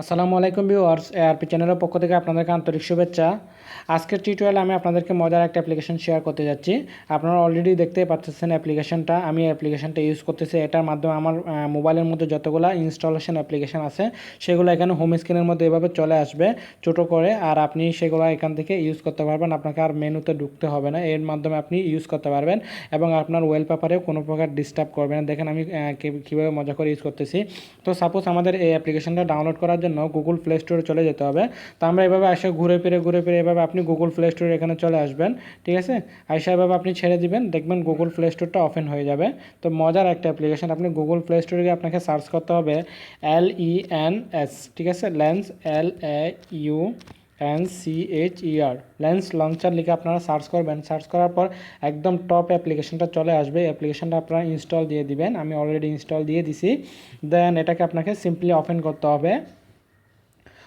আসসালামু আলাইকুম viewers ARP চ্যানেলের পক্ষ থেকে আপনাদেরকে আন্তরিক শুভেচ্ছা। আজকের টিউটোরিয়ালে আমি আপনাদেরকে মজার একটা অ্যাপ্লিকেশন শেয়ার করতে যাচ্ছি। আপনারা অলরেডি দেখতেই পাচ্ছেন অ্যাপ্লিকেশনটা আমি অ্যাপ্লিকেশনটা ইউজ করতেছি। এটার মাধ্যমে আমার মোবাইলের মধ্যে যতগুলো ইনস্টলেশন অ্যাপ্লিকেশন আছে, সেগুলো এখানে হোম স্ক্রিনের মধ্যে এভাবে চলে আসবে, ছোটো করে। আর আপনি সেগুলো এখান থেকে ইউজ করতে পারবেন। আপনাকে আর মেনুতে ঢুকতে হবে না। এর মাধ্যমে আপনি ইউজ করতে পারবেন। এবং আপনার ওয়েল পেপারেও কোনো প্রকার ডিস্টার্ব করবে না। দেখেন আমি কীভাবে মজা করে ইউজ করতেছি। তো সাপোজ আমাদের এই অ্যাপ্লিকেশনটা ডাউনলোড করার জন্য গুগল প্লে স্টোরে চলে যেতে হবে। তো আমরা এভাবে আসে ঘুরে ফিরে ঘুরে ফিরে এভাবে আপনি গুগল প্লে স্টোরে এখানে চলে আসবেন, ঠিক আছে? আইসা এভাবে আপনি ছেড়ে দিবেন, দেখবেন গুগল প্লে স্টোরটা ওপেন হয়ে যাবে। তো মজার একটা অ্যাপ্লিকেশন আপনি গুগল প্লে স্টোরে গিয়ে আপনাকে সার্চ করতে হবে এল ই এন এস ঠিক আছে? Lens L A U N C H E R lens launcher লিখে আপনারা সার্চ করবেন। সার্চ করার পর একদম টপ অ্যাপ্লিকেশনটা চলে আসবে। অ্যাপ্লিকেশনটা আপনারা ইনস্টল দিয়ে দিবেন। আমি অলরেডি ইনস্টল দিয়ে দিছি। দেন এটাকে আপনাকে সিম্পলি ওপেন করতে হবে।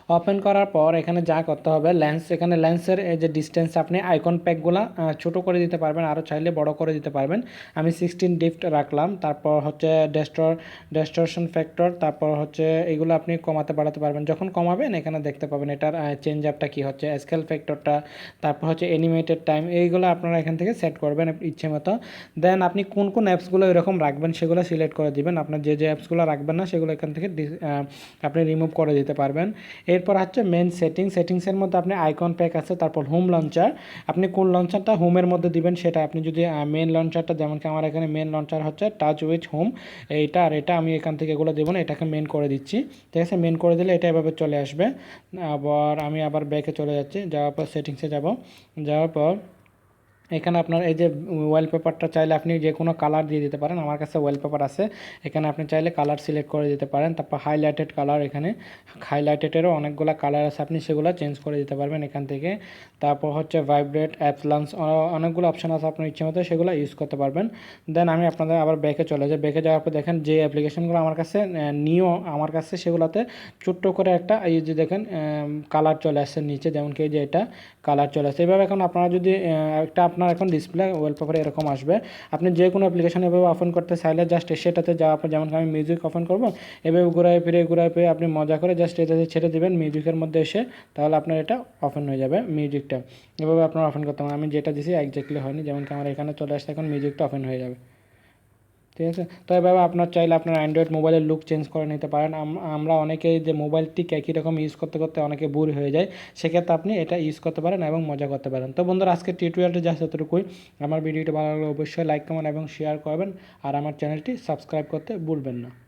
ওপেন করার পর এখানে যা করতে হবে লেন্স এখানে লেন্সের যে ডিস্টেন্স আপনি আইকন প্যাকগুলো ছোটো করে দিতে পারবেন আরও চাইলে বড় করে দিতে পারবেন। আমি সিক্সটিন ডিফট রাখলাম, তারপর হচ্ছে ডেস্টর ডেস্টরশন ফ্যাক্টর তারপর হচ্ছে এগুলো আপনি কমাতে বাড়াতে পারবেন। যখন কমাবেন, এখানে দেখতে পাবেন এটার চেঞ্জ আপটা কী হচ্ছে স্কেল ফ্যাক্টরটা তারপর হচ্ছে অ্যানিমেটেড টাইম এইগুলো আপনারা এখান থেকে সেট করবেন ইচ্ছে মতো। দেন আপনি কোন কোন অ্যাপসগুলো এরকম রাখবেন, সেগুলো সিলেক্ট করে দিবেন। আপনার যে যে অ্যাপসগুলো রাখবেন না, সেগুলো এখান থেকে আপনি রিমুভ করে দিতে পারবেন। এরপর হচ্ছে মেন সেটিং সেটিংসের মধ্যে আপনি আইকন প্যাক আছে, তারপর হোম লঞ্চার আপনি কোন লঞ্চারটা হোমের মধ্যে দিবেন সেটা আপনি যদি মেন লঞ্চারটা যেমন কি আমার এখানে মেন লঞ্চার হচ্ছে টাচ উইথ হোম এইটা আর এটা আমি এখান থেকে এগুলো দেবো না, এটাকে মেন করে দিচ্ছি। ঠিক আছে মেন করে দিলে এটা এভাবে চলে আসবে। আবার আমি আবার ব্যাকে চলে যাচ্ছি, যাওয়ার পর সেটিংসে যাব। যাওয়ার পর এখানে আপনার এই যে ওয়ালপেপারটা চাইলে আপনি যে কোনো কালার দিয়ে দিতে পারেন। আমার কাছে ওয়ালপেপার আছে। এখানে আপনি চাইলে কালার সিলেক্ট করে দিতে পারেন। তারপর হাইলাইটেড কালার এখানে। হাইলাইটেডেরও অনেকগুলো কালার আছে। আপনি সেগুলো চেঞ্জ করে দিতে পারবেন এখান থেকে। তারপর হচ্ছে ভাইব্রেট অ্যাপস লান্স অনেকগুলো অপশান আছে আপনার ইচ্ছে মতো সেগুলো ইউজ করতে পারবেন। দেন আমি আপনাদের আবার ব্যাকে চলে যাই। ব্যাকে যাওয়ার পর দেখেন যে অ্যাপ্লিকেশনগুলো আমার কাছে নিও আমার কাছে সেগুলোতে ছোট্ট করে একটা, এই যে দেখেন কালার চলে আসছে নিচে। যেমন কি যে এটা কালার চলে আসছে। এভাবে এখন আপনারা যদি একটা আপনার এখন ডিসপ্লে ওয়ালপেপারে এরকম আসবে। আপনি যে কোনো অ্যাপ্লিকেশন এভাবে ওপেন করতে চাইলে জাস্ট সেটাতে যাওয়া যেমন আমি মিউজিক ওপেন করব, এভাবে ঘুরায় ফিরে ঘুরায় ফিরে আপনি মজা করে জাস্ট এটাতে ছেড়ে দেবেন মিউজিকের মধ্যে এসে তাহলে আপনার এটা ওপেন হয়ে যাবে মিউজিকটা এভাবে আপনার ওপেন করতে হবে আমি যেটা দিছি একজাক্টলি হয়নি যেমন কি আমার এখানে চলে আসতে এখন মিউজিকটা ওপেন হয়ে যাবে। ঠিক আছে? তো এভাবে আপনার চাইলে আপনার অ্যান্ড্রয়েড মোবাইলের লুক চেঞ্জ করে নিতে পারেন। আম- আমরা অনেকেই যে মোবাইলটি একই রকম ইউজ করতে করতে অনেকে ভুল হয়ে যায়। সেক্ষেত্রে আপনি এটা ইউজ করতে পারেন এবং মজা করতে পারেন। তো বন্ধুরা আজকে টিউটোরিয়ালটি যা এতটুকুই। আমার ভিডিওটি ভালো লাগলে অবশ্যই লাইক কমেন্ট এবং শেয়ার করবেন। আর আমার চ্যানেলটি সাবস্ক্রাইব করতে ভুলবেন না।